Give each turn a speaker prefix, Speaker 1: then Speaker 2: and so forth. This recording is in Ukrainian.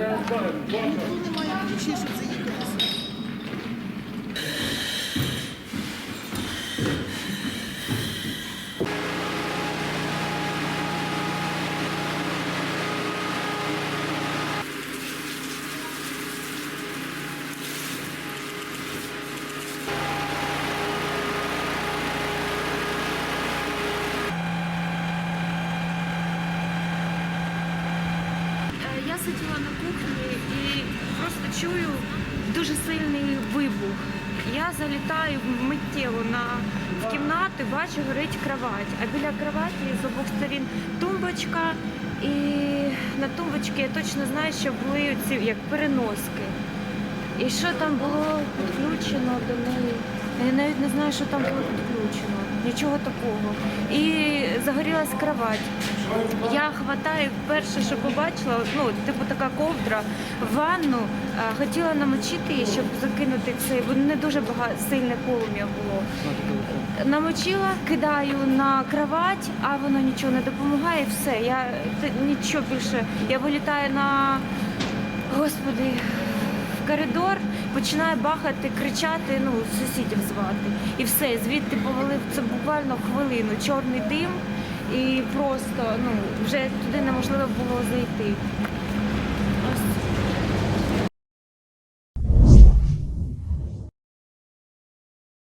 Speaker 1: Ніхто
Speaker 2: Сиділа на кухні і просто чую дуже сильний вибух. Я залітаю миттєво на в кімнату, бачу, горить кровать. А біля кроваті з обох сторін тумбочка, і на тумбочці я точно знаю, що були ці як переноски. І що там було підключено до неї? Я навіть не знаю, що там було підключено. Нічого такого. І загорілась кровать. Я хватаю перше, що побачила, ну, типу така ковдра, ванну, а, хотіла намочити її, щоб закинути це, бо не дуже багато сильне полум'я було. Намочила, кидаю на кровать, а воно нічого не допомагає, все. Я т- нічого більше. Я вилітаю на господи, коридор, починає бахати, кричати, ну, сусідів звати. І все, звідти повалив це буквально хвилину, чорний дим, і просто ну, вже туди неможливо було зайти.